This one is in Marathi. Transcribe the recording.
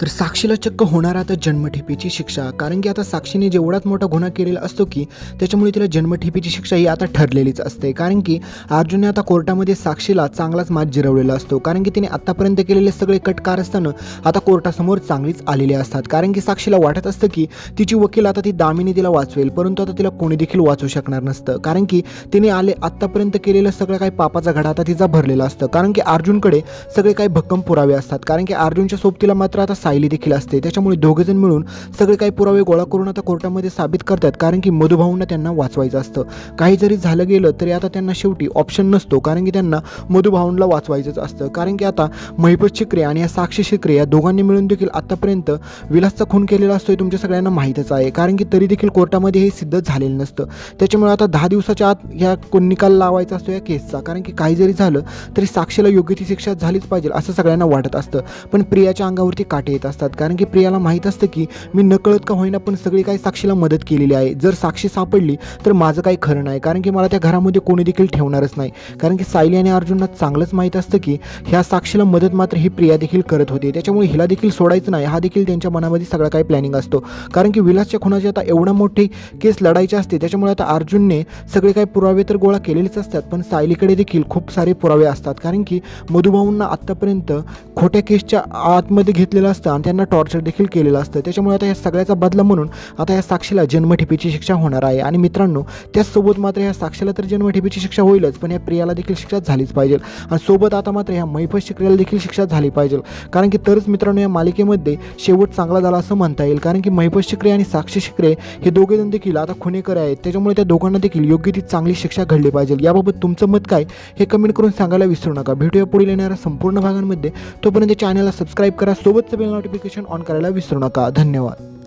तर साक्षीला चक्क होणार आता जन्मठेपेची शिक्षा. कारण की आता साक्षीने जेवढाच मोठा गुन्हा केलेला असतो की त्याच्यामुळे तिला जन्मठेपेची शिक्षा ही आता ठरलेलीच असते. कारण की अर्जुनने आता कोर्टामध्ये साक्षीला चांगलाच मात जिरवलेला असतो. कारण की तिने आत्तापर्यंत केलेले सगळे कटकार असताना आता कोर्टासमोर चांगलीच आलेले असतात. कारण की साक्षीला वाटत असतं की तिची वकील आता ती दामिनी तिला वाचवेल परंतु आता तिला कोणी देखील वाचू शकणार नसतं. कारण की तिने आले आत्तापर्यंत केलेलं सगळं काही पापाचा घडा आता तिचा भरलेला असतं. कारण की अर्जुनकडे सगळे काही भक्कम पुरावे असतात. कारण की अर्जुनच्या सोबतीला मात्र आता सायली देखील असते. त्याच्यामुळे दोघंजण मिळून सगळे काही पुरावे गोळा करून आता कोर्टामध्ये साबित करतात. कारण की मधुभाऊंना त्यांना वाचवायचं असतं. काही जरी झालं गेलं तरी आता त्यांना शेवटी ऑप्शन नसतो. कारण की त्यांना मधुभाऊंना वाचवायचंच असतं. कारण की आता महिपत शिकरे आणि या साक्षी शिकरे या दोघांनी मिळून देखील आतापर्यंत विलासचा खून केलेला असतो हे तुमच्या सगळ्यांना माहीतच आहे. कारण की तरी देखील कोर्टामध्ये हे सिद्ध झालेलं नसतं. त्याच्यामुळे आता दहा दिवसाच्या आत ह्या निकाल लावायचा असतो या केसचा. कारण की काही जरी झालं तरी साक्षीला योग्य ती शिक्षा झालीच पाहिजे असं सगळ्यांना वाटत असतं. पण प्रियाच्या अंगावरती काटे येत असतात. कारण की प्रियाला माहीत असतं की मी नकळत का होईना पण सगळी काही साक्षीला मदत केलेली आहे. जर साक्षी सापडली तर माझं काही खरं नाही. कारण की मला त्या घरामध्ये कोणी देखील ठेवणारच नाही. कारण की सायली आणि अर्जुनला चांगलंच माहीत असतं की ह्या साक्षीला मदत मात्र ही प्रिया देखील करत होती. त्याच्यामुळे हिला देखील सोडायचं नाही. हा देखील त्यांच्या मनामध्ये सगळं काही प्लॅनिंग असतो. कारण की विलासच्या खुनाची आता एवढा मोठी केस लढायची असते त्याच्यामुळे आता अर्जुनने सगळे काही पुरावे तर गोळा केलेलेच असतात पण सायलीकडे देखील खूप सारे पुरावे असतात. कारण की मधुभाऊंना आत्तापर्यंत खोट्या केसच्या आतमध्ये घेतलेलं असतं आणि त्यांना टॉर्चर देखील केलेलं असतं. त्याच्यामुळे आता या सगळ्याचा बदला म्हणून आता या साक्षीला जन्मठेपीची शिक्षा होणार आहे. आणि मित्रांनो त्याचसोबत मात्र या साक्षीला तर जन्मठेपीची शिक्षा होईलच पण या प्रियाला देखील शिक्षा झालीच पाहिजे. आणि सोबत आता मात्र ह्या मैफत शिकऱ्याला देखील शिक्षा झाली पाहिजे. कारण की तरच मित्रांनो या मालिकेमध्ये शेवट चांगला झाला असं म्हणता येईल. कारण की मैफत शिकरे आणि साक्षी शिकरे हे दोघे जण देखील आता खुनेकर आहेत. त्याच्यामुळे त्या दोघांना देखील योग्य ती चांगली शिक्षा घडली पाहिजे. याबाबत तुमचं मत काय हे कमेंट करून सांगायला विसरू नका. भेटूया पुढील येणाऱ्या संपूर्ण भागांमध्ये. तोपर्यंत चॅनलला सबस्क्राईब करा. सोबत सोबतचं बेल नोटिफिकेशन ऑन करायला विसरू नका. धन्यवाद.